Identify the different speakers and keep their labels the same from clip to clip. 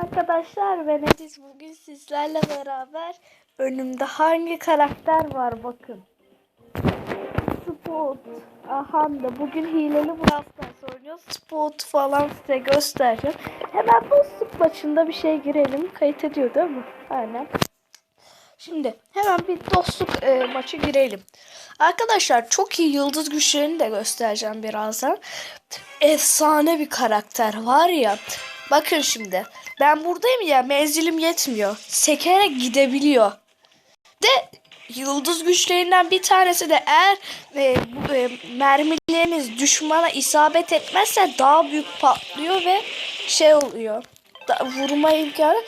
Speaker 1: arkadaşlar ben Ediz bugün sizlerle beraber önümde hangi karakter var bakın. Spot. Aha da bugün hileli Brawl oynuyoruz. Spot falan size göstereceğim. Hemen dostluk maçında bir şey girelim. Kayıt ediyor değil mi? Aynen. Şimdi hemen bir dostluk e, maçı girelim. Arkadaşlar çok iyi yıldız güçlerini de göstereceğim birazdan. Efsane bir karakter var ya. Bakın şimdi. Ben buradayım ya menzilim yetmiyor. Sekerek gidebiliyor. De yıldız güçlerinden bir tanesi de eğer e, e, mermileriniz düşmana isabet etmezse daha büyük patlıyor ve şey oluyor. Da, vurma imkanı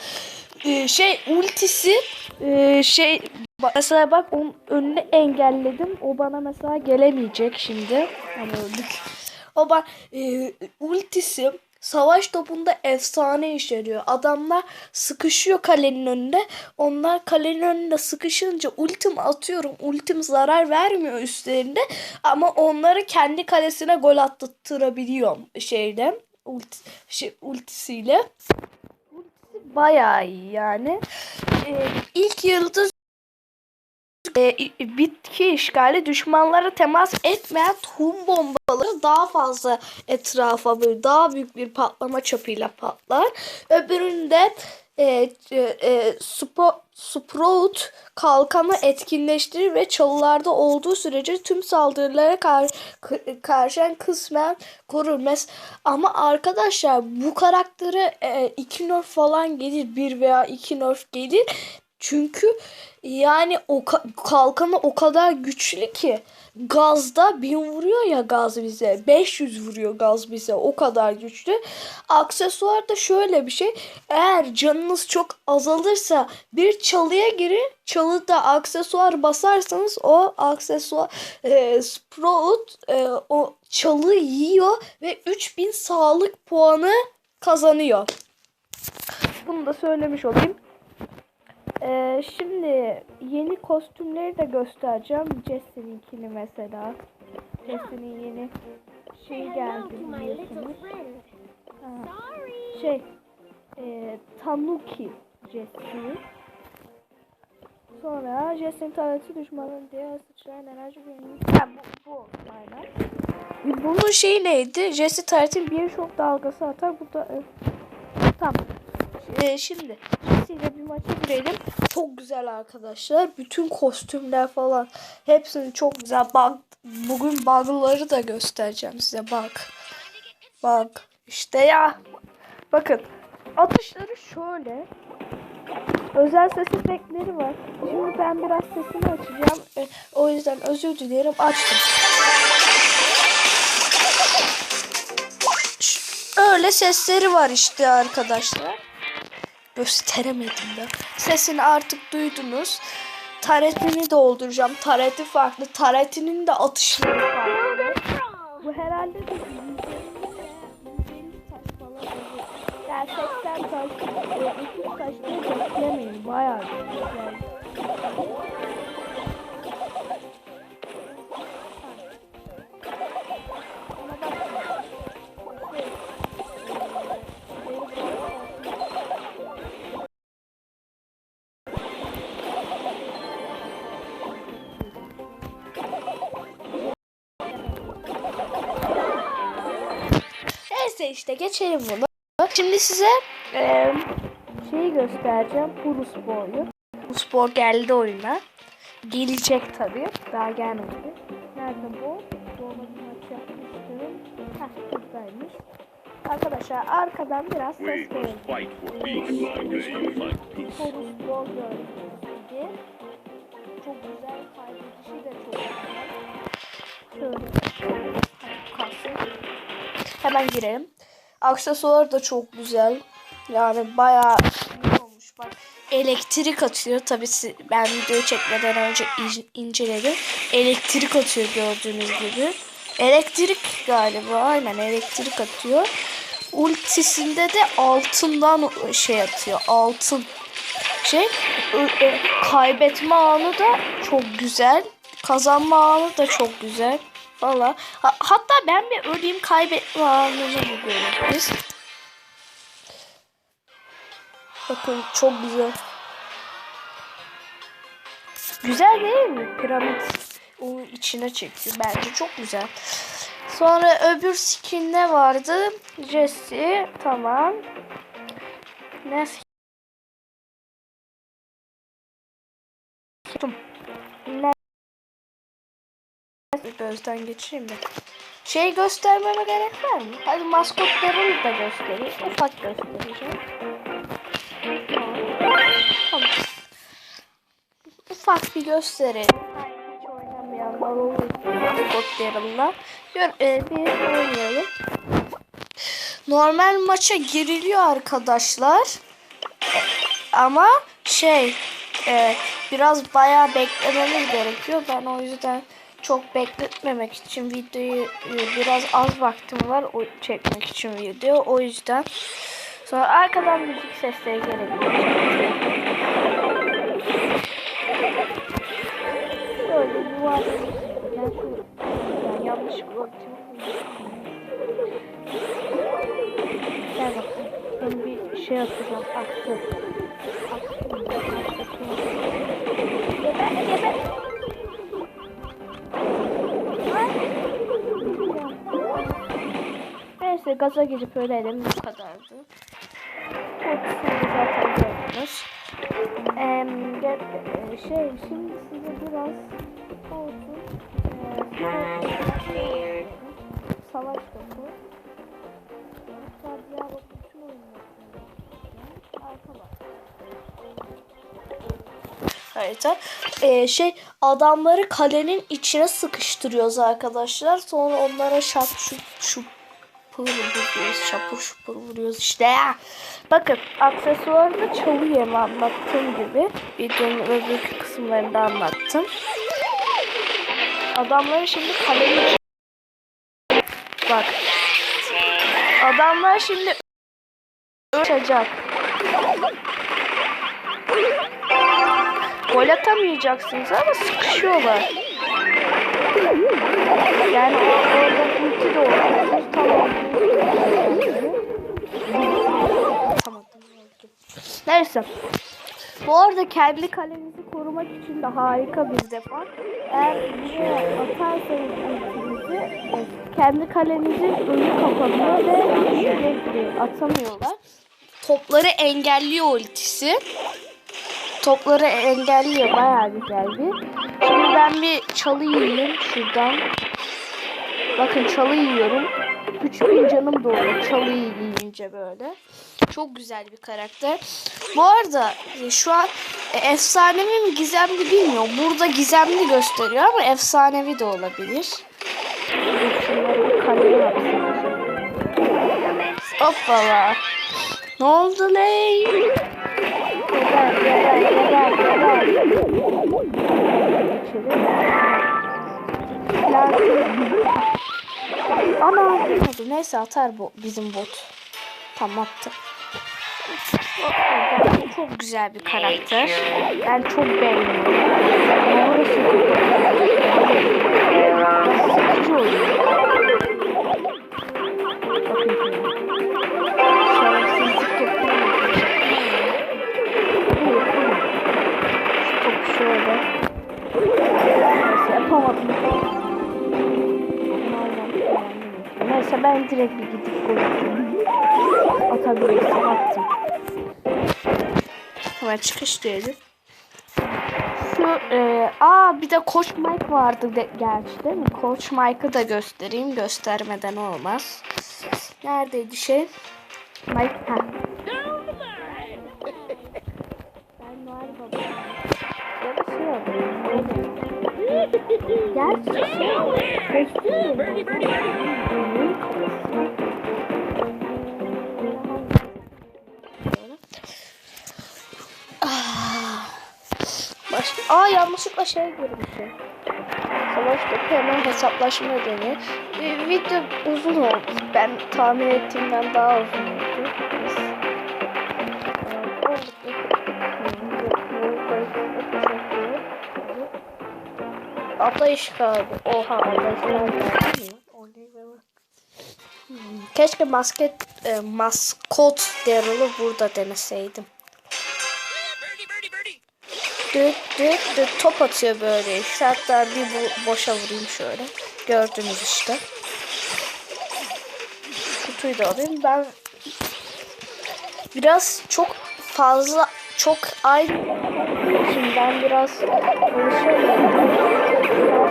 Speaker 1: e, şey ultisi e, şey mesela bak onun önünü engelledim. O bana mesela gelemeyecek şimdi. Hani öldük. O bak e, ultisi savaş topunda efsane işe yarıyor. Adamlar sıkışıyor kalenin önünde. Onlar kalenin önünde sıkışınca ultim atıyorum. Ultim zarar vermiyor üstlerinde. Ama onları kendi kalesine gol attırabiliyorum şeyle. Ulti, şey, ultisiyle. Ultisi bayağı iyi yani. Ee, ilk yıldız e, bitki işgali düşmanlara temas etmeyen tohum bombaları daha fazla etrafa böyle daha büyük bir patlama çapıyla patlar. Öbüründe e, e, e, Sprout kalkanı etkinleştirir ve çalılarda olduğu sürece tüm saldırılara kar karşı kısmen korur. Mes ama arkadaşlar bu karaktere e, iki nerf falan gelir. Bir veya iki nerf gelir. Çünkü yani o ka- kalkanı o kadar güçlü ki gazda bin vuruyor ya gaz bize 500 vuruyor gaz bize o kadar güçlü. Aksesuar da şöyle bir şey eğer canınız çok azalırsa bir çalıya girin çalıda aksesuar basarsanız o aksesuar e, Sprout e, o çalı yiyor ve 3000 sağlık puanı kazanıyor. Bunu da söylemiş olayım. Ee, şimdi yeni kostümleri de göstereceğim. Jesse'ninkini mesela. Jesse'nin yeni şey geldi biliyorsunuz. Şey e, Tanuki Jesse. Sonra Jesse'nin talenti düşmanın diğer sıçrayan enerji bir ha, bu, bu aynen. Bunun şeyi neydi? Jesse talentin bir şok dalgası atar. Bu da tamam. Ee, şimdi Jesse'yle bir maça girelim. Çok güzel arkadaşlar. Bütün kostümler falan hepsini çok güzel. Bak bugün bug'ları da göstereceğim size. Bak. Bak. İşte ya. Bakın. Atışları şöyle. Özel ses efektleri var. Şimdi ben biraz sesini açacağım. E, o yüzden özür dilerim. Açtım. Öyle sesleri var işte arkadaşlar gösteremedim de. Sesini artık duydunuz. Taretini dolduracağım. Tareti farklı. Taretinin de atışları farklı. Bu herhalde de 150 taş falan olur. Yani 80 taş, 30 taş diye beklemeyin. Bayağı güzel. İşte geçelim bunu. Şimdi size e, şeyi göstereceğim. Puru Spor'u. Puru Spor geldi oyuna. Gelecek tabii. Daha gelmedi. Nerede bu? Bir maç yapmıştım. Heh buradaymış. Arkadaşlar arkadan biraz ses verin. Puru Spor gördüğünüz gibi. Çok güzel. Kaydedişi de çok güzel. Şöyle. Kalsın. Hemen girelim. Aksesuar da çok güzel. Yani bayağı olmuş. Bak elektrik atıyor. Tabii ben videoyu çekmeden önce in- inceledim. Elektrik atıyor gördüğünüz gibi. Elektrik galiba. Aynen elektrik atıyor. Ultisinde de altından şey atıyor. Altın şey kaybetme anı da çok güzel. Kazanma anı da çok güzel. Valla. Ha- hatta ben bir öleyim kaybetme anını buluyoruz biz. Bakın çok güzel. Güzel değil mi? Piramit onun içine çekiyor. Bence çok güzel. Sonra öbür skin ne vardı? Jesse. Tamam. Ne Gözden geçireyim de. Şey göstermeme gerek var mı? Hadi maskotlarını da göstereyim. Ufak göstereceğim. Tamam. Ufak bir gösterelim. Hiç oynamayanlar olur. Maskotlarımla. Gör, e, bir oynayalım. Normal maça giriliyor arkadaşlar. Ama şey e, biraz bayağı beklememiz gerekiyor. Ben o yüzden çok bekletmemek için videoyu biraz az vaktim var o çekmek için video. O yüzden sonra arkadan müzik sesleri gelebilir. Şu yani yanlışlıkla ultimi Gel bakalım. Ben bir şey atacağım. Aksın. Neyse gaza girip ölelim bu kadardı. Hepsini zaten gördünüz. Em, ge- e, şey şimdi size biraz olsun. E, savaş topu. Hatta diğer okuşun oyunu Arka bak. Harita. Ee, şey adamları kalenin içine sıkıştırıyoruz arkadaşlar. Sonra onlara şap şu şu vuruyoruz. Şapur şupur vuruyoruz işte. Bakın aksesuarını çalıyorum anlattığım gibi. Videonun öbür kısımlarında anlattım. Adamları şimdi içine Bak. Adamlar şimdi uçacak. Gol atamayacaksınız ama sıkışıyorlar. Yani orada ulti de olabilir. Tamam. Atamadım. Neyse. Bu arada kendi kalenizi korumak için de harika bir defa. Eğer buraya atarsanız ultinizi e, kendi kalenizin önü kapanıyor ve sürekli atamıyorlar. Topları engelliyor ultisi. Topları engelliyor. Bayağı güzel bir. Şimdi ben bir çalı yiyeyim şuradan. Bakın çalı yiyorum. 3000 canım doğdu çalı yiyince böyle. Çok güzel bir karakter. Bu arada e, şu an e, efsanevi mi gizemli bilmiyorum. Burada gizemli gösteriyor ama efsanevi de olabilir. Hoppala. Ne oldu ley? Geber, Ana olmadı. Neyse atar bu bizim bot. Tam attı. Çok güzel bir karakter. Ben çok beğeniyorum. Hemen çıkış diyelim. Şu e, aa bir de Koç Mike vardı de, gerçi değil mi? Koç Mike'ı da göstereyim. Göstermeden olmaz. Neredeydi şey? Mike ha. Ben Noel Baba. Ya da şey. Gerçi şey. Baş... Aa yanlışlıkla şey girmişim. Savaş topu hemen hesaplaşma ödeni. Ee, video uzun oldu. Ben tahmin ettiğimden daha uzun oldu. Atlayış kağıdı. Oha atlayış Keşke masket, e, maskot Daryl'ı burada deneseydim. Düt düt düt top atıyor böyle işte. Hatta bir bu boşa vurayım şöyle. Gördünüz işte. Kutuyu da alayım. Ben biraz çok fazla çok aynı için ben biraz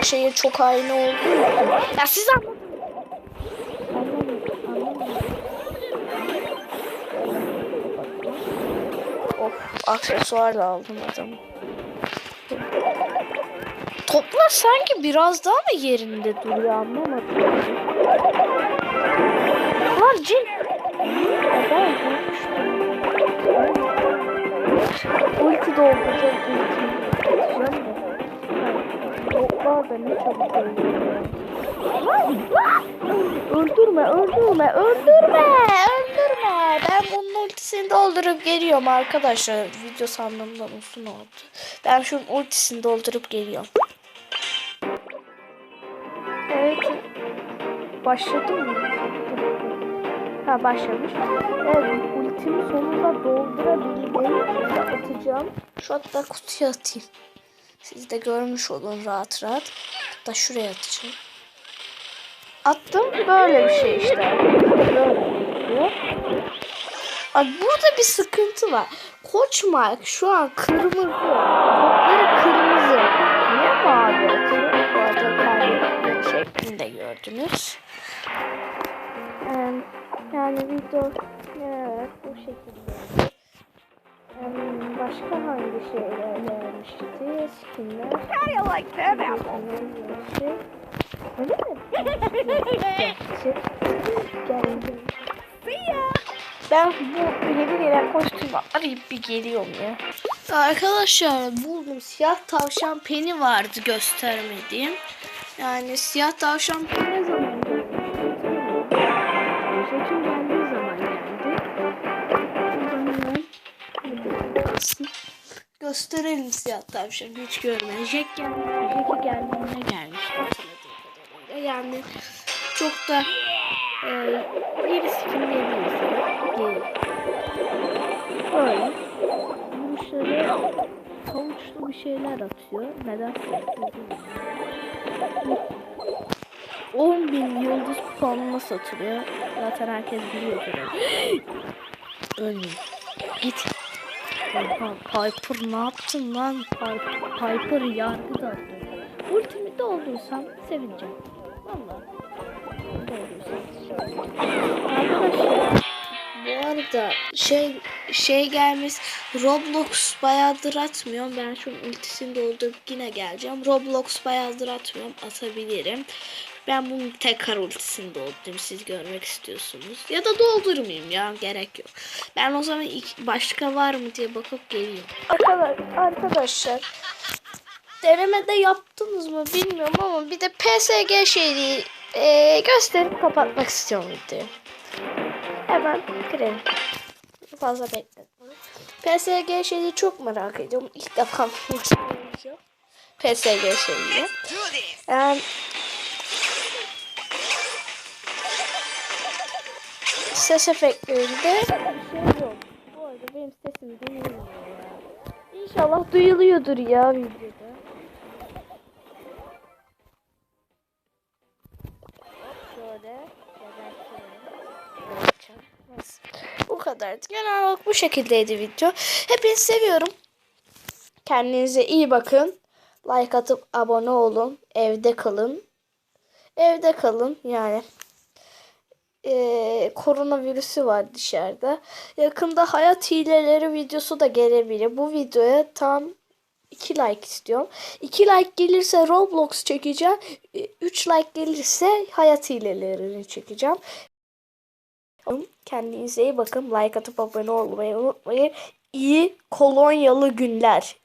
Speaker 1: şeye çok aynı için. Ya siz anladınız. Aksesuar da aldım adamı. Toplar sanki biraz daha mı yerinde duruyor anlamadım. Lan cin. Ulti dolduracağım ulti. Toplar da ne çabuk. Öldürme, öldürme, öldürme, öldürme. Ben bunun ultisini doldurup geliyorum arkadaşlar. Video sandığımdan uzun oldu. Ben şunun ultisini doldurup geliyorum. Başladı mı? Ha başlamış. Evet ultimi sonunda doldurabildim. Atacağım. Şu hatta kutuya atayım. Siz de görmüş olun rahat rahat. Hatta şuraya atacağım. Attım böyle bir şey işte. Böyle. Ay burada bir sıkıntı var. Koç Mike şu an kırmızı. Topları kırmızı. Niye mavi atıyor? Bu arada şeklinde gördünüz. Yani video evet, bu şekilde. Em, Başka hangi şeyler gelmişti? Skinler.
Speaker 2: How do you like that apple?
Speaker 1: Şey. Öyle mi? Geldim.
Speaker 2: See ya!
Speaker 1: Ben bu yeni gelen kostümü arayıp bir geliyorum ya. Arkadaşlar buldum. Siyah tavşan peni vardı göstermediğim. Yani siyah tavşan peni Gösterelim siyah tavşan hiç görmeyen. Jack geldi. Jack'i geldiğinde gelmiş. Yani çok da e, bir skin. Değil. Böyle. Vuruşları havuçlu bir şeyler atıyor. Neden? 10 bin yıldız puanına satılıyor. Zaten herkes biliyordur. Ölmeyin. Git. Oha, Piper ne yaptın lan? Piper, yargı da attı. Ultimi doldursam sevineceğim. Doldursam. Arkadaşlar bu arada şey şey gelmiş Roblox bayağıdır atmıyorum. Ben şu ultisini doldurup yine geleceğim. Roblox bayağıdır atmıyorum. Atabilirim. Ben bunun tekrar ultisini doldurayım siz görmek istiyorsunuz. Ya da doldurmayayım ya gerek yok. Ben o zaman ilk, başka var mı diye bakıp geliyorum. Arkadaşlar denemede yaptınız mı bilmiyorum ama bir de PSG şeyi e, gösterip kapatmak istiyorum videoyu. Hemen girelim. Fazla bekletme. PSG şeyi çok merak ediyorum. İlk defa. PSG şeyi. Yani ses efektlerinde şey yok. Bu arada benim sesim duyulmuyor ya. İnşallah duyuluyordur ya videoda. Şöyle. Bu kadardı. Genel olarak bu şekildeydi video. Hepinizi seviyorum. Kendinize iyi bakın. Like atıp abone olun. Evde kalın. Evde kalın yani. Ee, koronavirüsü var dışarıda. Yakında hayat hileleri videosu da gelebilir. Bu videoya tam 2 like istiyorum. 2 like gelirse Roblox çekeceğim. 3 like gelirse hayat hilelerini çekeceğim. Kendinize iyi bakın. Like atıp abone olmayı unutmayın. İyi kolonyalı günler.